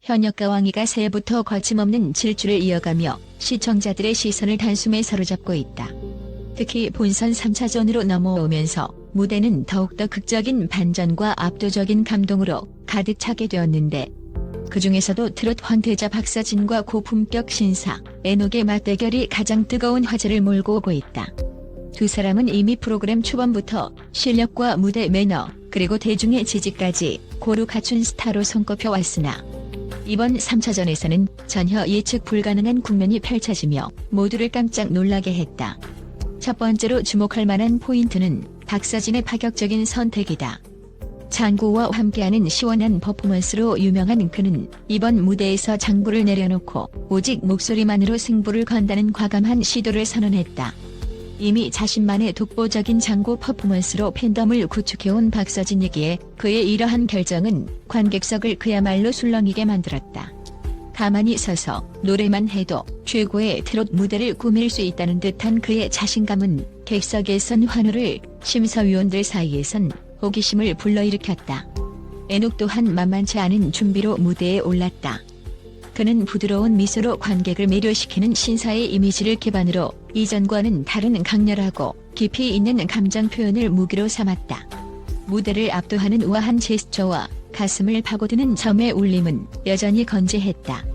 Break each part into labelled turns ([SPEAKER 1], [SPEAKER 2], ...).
[SPEAKER 1] 현역 가 왕이가 새해부터 거침없는 질주를 이어가며 시청자들의 시선을 단숨에 사로잡고 있다. 특히 본선 3차전으로 넘어오면서 무대는 더욱더 극적인 반전과 압도적인 감동으로 가득 차게 되었는데 그 중에서도 트롯 황태자 박서진과 고품격 신사 에녹의 맞대결이 가장 뜨거운 화제를 몰고 오고 있다. 두 사람은 이미 프로그램 초반부터 실력과 무대 매너 그리고 대중의 지지까지 고루 갖춘 스타로 손꼽혀 왔으나 이번 3차전에서는 전혀 예측 불가능한 국면이 펼쳐지며 모두를 깜짝 놀라게 했다. 첫 번째로 주목할 만한 포인트는 박서진의 파격적인 선택이다. 장구와 함께하는 시원한 퍼포먼스로 유명한 그는 이번 무대에서 장구를 내려놓고 오직 목소리만으로 승부를 건다는 과감한 시도를 선언했다. 이미 자신만의 독보적인 장구 퍼포먼스로 팬덤을 구축해온 박서진이기에 그의 이러한 결정은 관객석을 그야말로 술렁이게 만들었다. 가만히 서서 노래만 해도 최고의 트롯 무대를 꾸밀 수 있다는 듯한 그의 자신감은 객석에선 환호를 심사위원들 사이에선 호기심을 불러일으켰다. 애녹 또한 만만치 않은 준비로 무대에 올랐다. 그는 부드러운 미소로 관객을 매료시키는 신사의 이미지를 기반으로 이전과는 다른 강렬하고 깊이 있는 감정 표현을 무기로 삼았다. 무대를 압도하는 우아한 제스처와 가슴을 파고드는 점의 울림은 여전히 건재했다.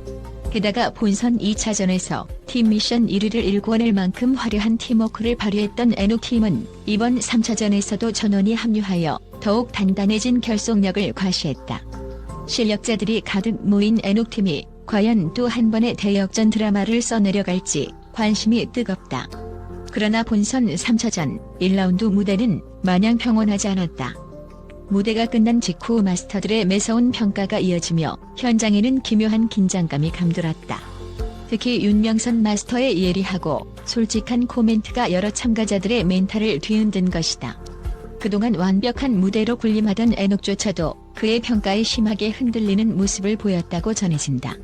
[SPEAKER 1] 게다가 본선 2차전에서 팀 미션 1위를 일궈낼 만큼 화려한 팀워크를 발휘했던 애녹팀은 이번 3차전에서도 전원이 합류하여 더욱 단단해진 결속력을 과시했다. 실력자들이 가득 모인 애녹팀이 과연 또 한 번의 대역전 드라마를 써내려갈지 관심이 뜨겁다. 그러나 본선 3차전 1라운드 무대는 마냥 평온하지 않았다. 무대가 끝난 직후 마스터들의 매서운 평가가 이어지며 현장에는 기묘한 긴장감이 감돌았다. 특히 윤명선 마스터의 예리하고 솔직한 코멘트가 여러 참가자들의 멘탈을 뒤흔든 것이다. 그동안 완벽한 무대로 군림하던 애녹조차도 그의 평가에 심하게 흔들리는 모습을 보였다고 전해진다.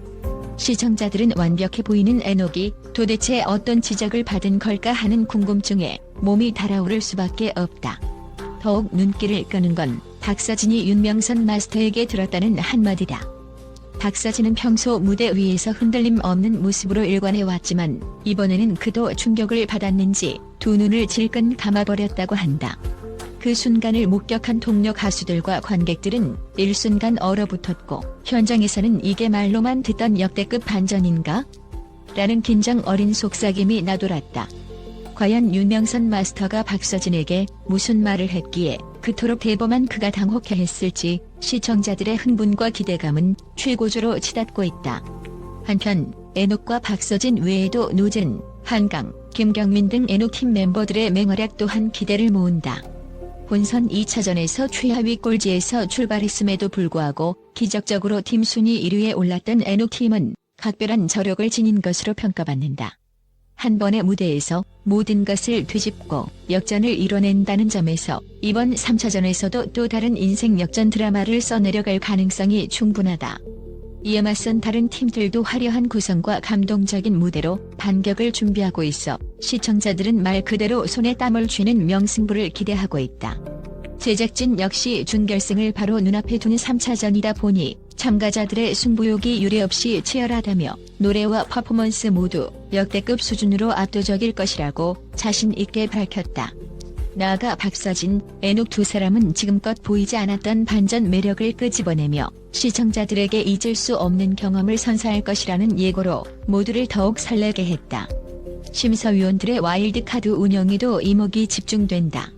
[SPEAKER 1] 시청자들은 완벽해 보이는 애녹이 도대체 어떤 지적을 받은 걸까 하는 궁금증에 몸이 달아오를 수밖에 없다. 더욱 눈길을 끄는 건 박서진이 윤명선 마스터에게 들었다는 한마디다. 박서진은 평소 무대 위에서 흔들림 없는 모습으로 일관해 왔지만 이번에는 그도 충격을 받았는지 두 눈을 질끈 감아버렸다고 한다. 그 순간을 목격한 동료 가수들과 관객들은 일순간 얼어붙었고 현장에서는 이게 말로만 듣던 역대급 반전인가? 라는 긴장 어린 속삭임이 나돌았다. 과연 윤명선 마스터가 박서진에게 무슨 말을 했기에 그토록 대범한 그가 당혹해했을지 시청자들의 흥분과 기대감은 최고조로 치닫고 있다. 한편 애녹과 박서진 외에도 노진, 한강, 김경민 등 애녹팀 멤버들의 맹활약 또한 기대를 모은다. 본선 2차전에서 최하위 꼴지에서 출발했음에도 불구하고 기적적으로 팀 순위 1위에 올랐던 애녹팀은 각별한 저력을 지닌 것으로 평가받는다. 한 번의 무대에서 모든 것을 뒤집고 역전을 이뤄낸다는 점에서 이번 3차전에서도 또 다른 인생 역전 드라마를 써내려갈 가능성이 충분하다. 이에 맞선 다른 팀들도 화려한 구성과 감동적인 무대로 반격을 준비하고 있어 시청자들은 말 그대로 손에 땀을 쥐는 명승부를 기대하고 있다. 제작진 역시 준결승을 바로 눈앞에 두는 3차전이다 보니 참가자들의 승부욕이 유례없이 치열하다며 노래와 퍼포먼스 모두 역대급 수준으로 압도적일 것이라고 자신 있게 밝혔다. 나아가 박서진, 애녹 두 사람은 지금껏 보이지 않았던 반전 매력을 끄집어내며 시청자들에게 잊을 수 없는 경험을 선사할 것이라는 예고로 모두를 더욱 설레게 했다. 심사위원들의 와일드카드 운영에도 이목이 집중된다.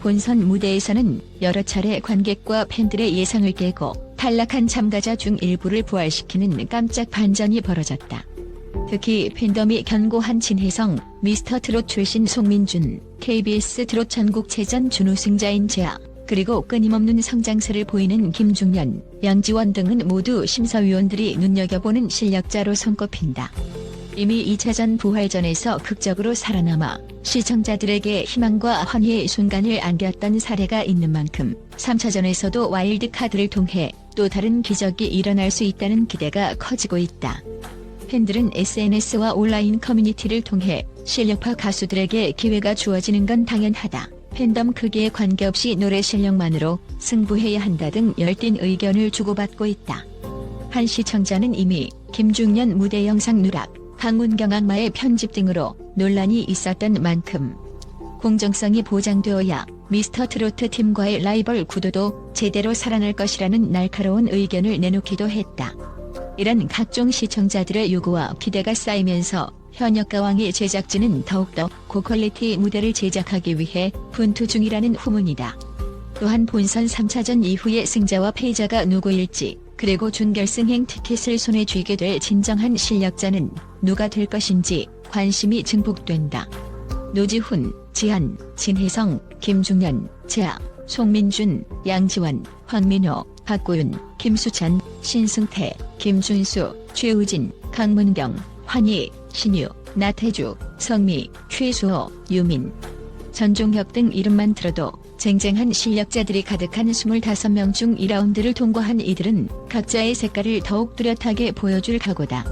[SPEAKER 1] 본선 무대에서는 여러 차례 관객과 팬들의 예상을 깨고 탈락한 참가자 중 일부를 부활시키는 깜짝 반전이 벌어졌다. 특히 팬덤이 견고한 진혜성, 미스터 트롯 출신 송민준, KBS 트롯 전국체전 준우승자인 재하, 그리고 끊임없는 성장세를 보이는 김중년, 양지원 등은 모두 심사위원들이 눈여겨보는 실력자로 손꼽힌다. 이미 2차전 부활전에서 극적으로 살아남아 시청자들에게 희망과 환희의 순간을 안겼던 사례가 있는 만큼 3차전에서도 와일드카드를 통해 또 다른 기적이 일어날 수 있다는 기대가 커지고 있다. 팬들은 SNS와 온라인 커뮤니티를 통해 실력파 가수들에게 기회가 주어지는 건 당연하다. 팬덤 크기에 관계없이 노래 실력만으로 승부해야 한다 등 열띤 의견을 주고받고 있다. 한 시청자는 이미 김중년 무대 영상 누락, 강문경 악마의 편집 등으로 논란이 있었던 만큼 공정성이 보장되어야 미스터 트로트 팀과의 라이벌 구도도 제대로 살아날 것이라는 날카로운 의견을 내놓기도 했다. 이런 각종 시청자들의 요구와 기대가 쌓이면서 현역 가왕의 제작진은 더욱더 고퀄리티 무대를 제작하기 위해 분투 중이라는 후문이다. 또한 본선 3차전 이후의 승자와 패자가 누구일지 그리고 준결승행 티켓을 손에 쥐게 될 진정한 실력자는 누가 될 것인지 관심이 증폭된다. 노지훈, 지한, 진혜성, 김중년, 재하, 송민준, 양지원, 황민호, 박고윤, 김수찬, 신승태, 김준수, 최우진, 강문경, 환희, 신유, 나태주, 성미, 최수호, 유민, 전종혁 등 이름만 들어도 쟁쟁한 실력자들이 가득한 25명 중 2라운드를 통과한 이들은 각자의 색깔을 더욱 뚜렷하게 보여줄 각오다.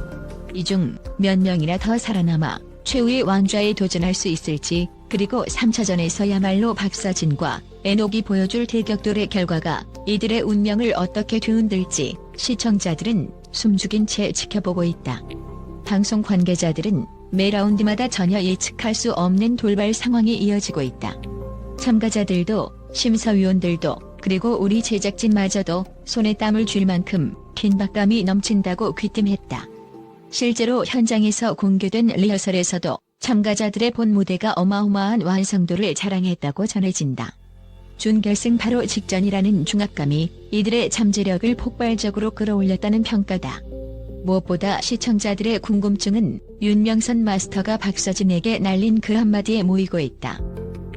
[SPEAKER 1] 이 중 몇 명이나 더 살아남아 최후의 왕좌에 도전할 수 있을지 그리고 3차전에서야말로 박서진과 에녹이 보여줄 대격돌의 결과가 이들의 운명을 어떻게 뒤흔들지 시청자들은 숨죽인 채 지켜보고 있다. 방송 관계자들은 매 라운드마다 전혀 예측할 수 없는 돌발 상황이 이어지고 있다. 참가자들도 심사위원들도 그리고 우리 제작진마저도 손에 땀을 줄 만큼 긴박감이 넘친다고 귀띔했다. 실제로 현장에서 공개된 리허설에서도 참가자들의 본 무대가 어마어마한 완성도를 자랑했다고 전해진다. 준결승 바로 직전이라는 중압감이 이들의 잠재력을 폭발적으로 끌어올렸다는 평가다. 무엇보다 시청자들의 궁금증은 윤명선 마스터가 박서진에게 날린 그 한마디에 모이고 있다.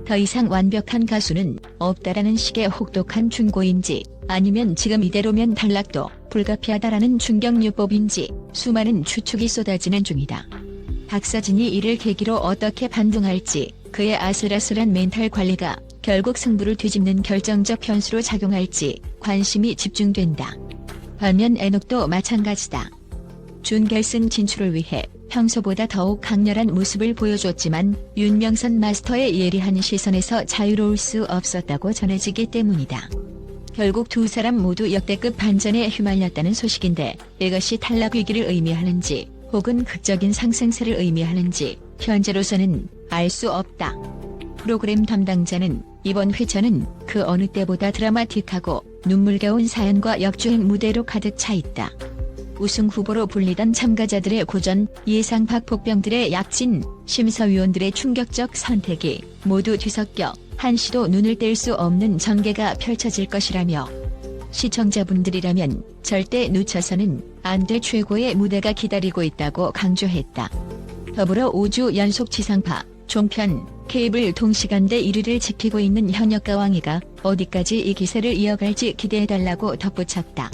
[SPEAKER 1] 더 이상 완벽한 가수는 없다라는 식의 혹독한 충고인지 아니면 지금 이대로면 탈락도 불가피하다라는 충격요법인지 수많은 추측이 쏟아지는 중이다. 박서진이 이를 계기로 어떻게 반등할지 그의 아슬아슬한 멘탈 관리가 결국 승부를 뒤집는 결정적 변수로 작용할지 관심이 집중된다. 반면 에녹도 마찬가지다. 준결승 진출을 위해 평소보다 더욱 강렬한 모습을 보여줬지만 윤명선 마스터의 예리한 시선에서 자유로울 수 없었다고 전해지기 때문이다. 결국 두 사람 모두 역대급 반전에 휘말렸다는 소식인데 이것이 탈락 위기를 의미하는지 혹은 극적인 상승세를 의미하는지 현재로서는 알 수 없다. 프로그램 담당자는 이번 회차는 그 어느 때보다 드라마틱하고 눈물겨운 사연과 역주행 무대로 가득 차 있다. 우승 후보로 불리던 참가자들의 고전, 예상 밖 복병들의 약진, 심사위원들의 충격적 선택이 모두 뒤섞여 한시도 눈을 뗄 수 없는 전개가 펼쳐질 것이라며 시청자분들이라면 절대 놓쳐서는 안 될 최고의 무대가 기다리고 있다고 강조했다. 더불어 5주 연속 지상파, 종편, 케이블 동시간대 1위를 지키고 있는 현역 가왕이가 어디까지 이 기세를 이어갈지 기대해달라고 덧붙였다.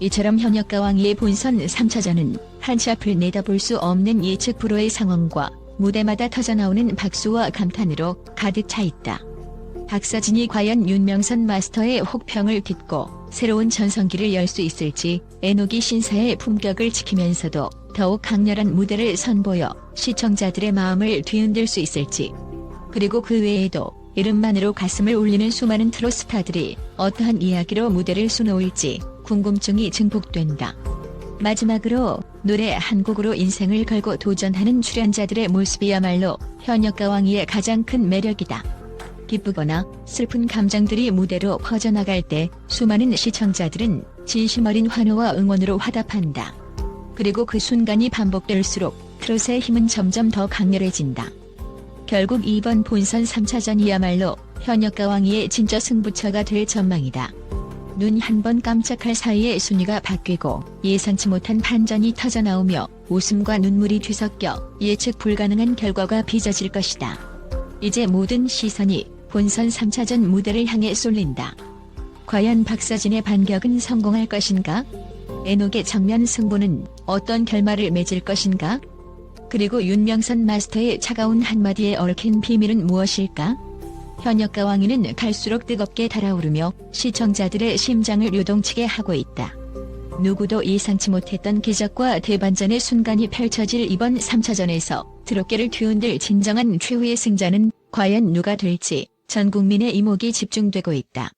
[SPEAKER 1] 이처럼 현역가왕이의 본선 3차전은 한치 앞을 내다볼 수 없는 예측 불허의 상황과 무대마다 터져나오는 박수와 감탄으로 가득 차 있다. 박서진이 과연 윤명선 마스터의 혹평을 딛고 새로운 전성기를 열 수 있을지 에녹이 신사의 품격을 지키면서도 더욱 강렬한 무대를 선보여 시청자들의 마음을 뒤흔들 수 있을지 그리고 그 외에도 이름만으로 가슴을 울리는 수많은 트로스타들이 어떠한 이야기로 무대를 수놓을지 궁금증이 증폭된다. 마지막으로 노래 한 곡으로 인생을 걸고 도전하는 출연자들의 모습이야말로 현역 가왕이의 가장 큰 매력이다. 기쁘거나 슬픈 감정들이 무대로 퍼져나갈 때 수많은 시청자들은 진심 어린 환호와 응원으로 화답한다. 그리고 그 순간이 반복될수록 트롯의 힘은 점점 더 강렬해진다. 결국 이번 본선 3차전이야말로 현역 가왕이의 진짜 승부처가 될 전망이다. 눈 한 번 깜짝할 사이에 순위가 바뀌고 예상치 못한 판전이 터져나오며 웃음과 눈물이 뒤섞여 예측 불가능한 결과가 빚어질 것이다. 이제 모든 시선이 본선 3차전 무대를 향해 쏠린다. 과연 박서진의 반격은 성공할 것인가? 에녹의 정면 승부는 어떤 결말을 맺을 것인가? 그리고 윤명선 마스터의 차가운 한마디에 얽힌 비밀은 무엇일까? 현역가왕이는 갈수록 뜨겁게 달아오르며 시청자들의 심장을 요동치게 하고 있다. 누구도 예상치 못했던 기적과 대반전의 순간이 펼쳐질 이번 3차전에서 드롭게를 뒤흔들 진정한 최후의 승자는 과연 누가 될지 전 국민의 이목이 집중되고 있다.